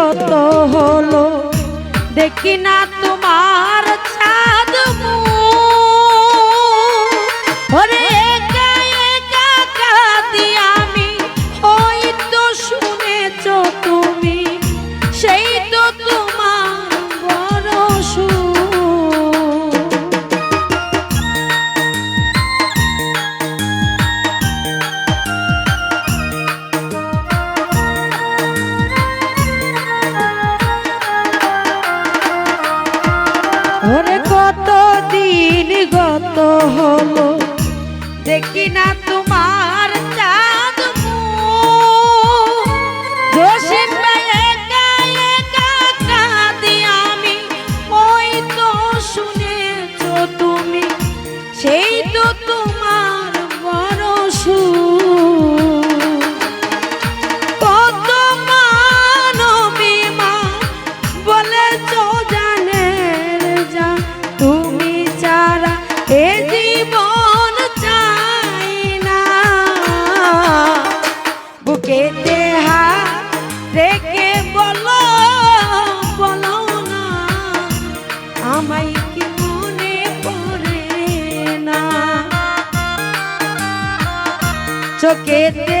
কত হলো দেখি না তোমার রাত হলো। দেখি না তোমার দেখে বলো বলো না আমায় কি মনে পড়ে না? চোখেতে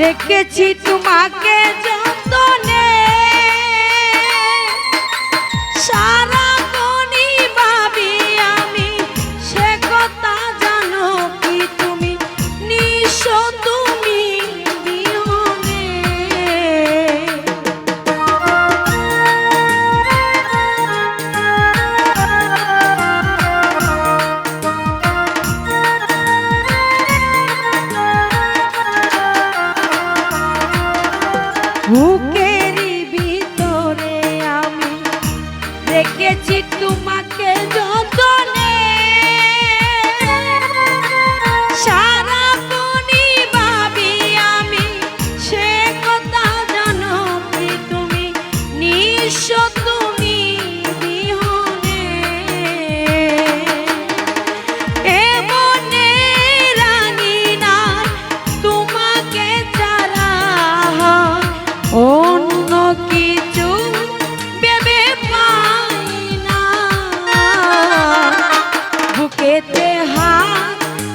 রেখেছি তোমাকে যতনে। সারা পেয়েছি তোমাকে যতনে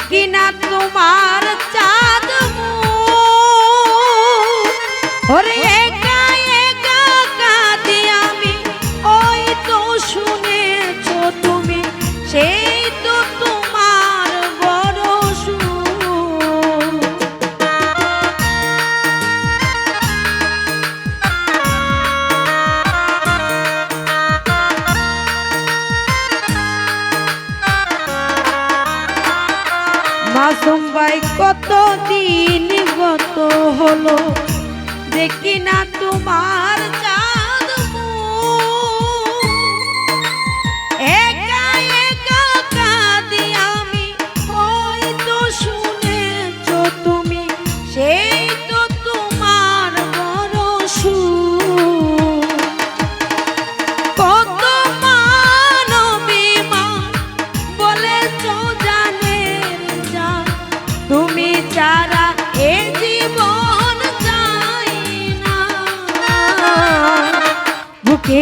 কিনা তোমার চাঁদ মু ওরে বলো দেখি না তোমার চা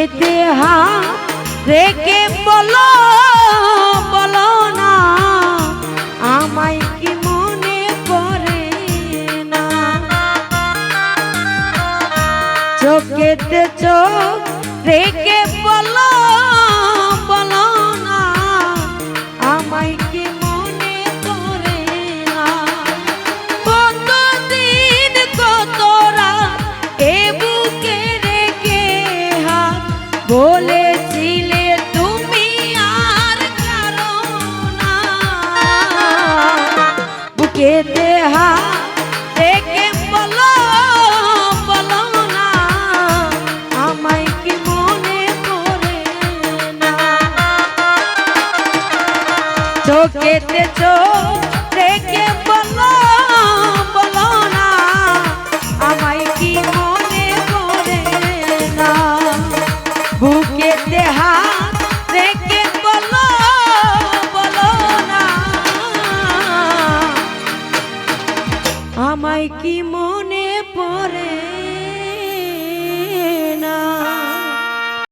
এতে হা রেখে বলো।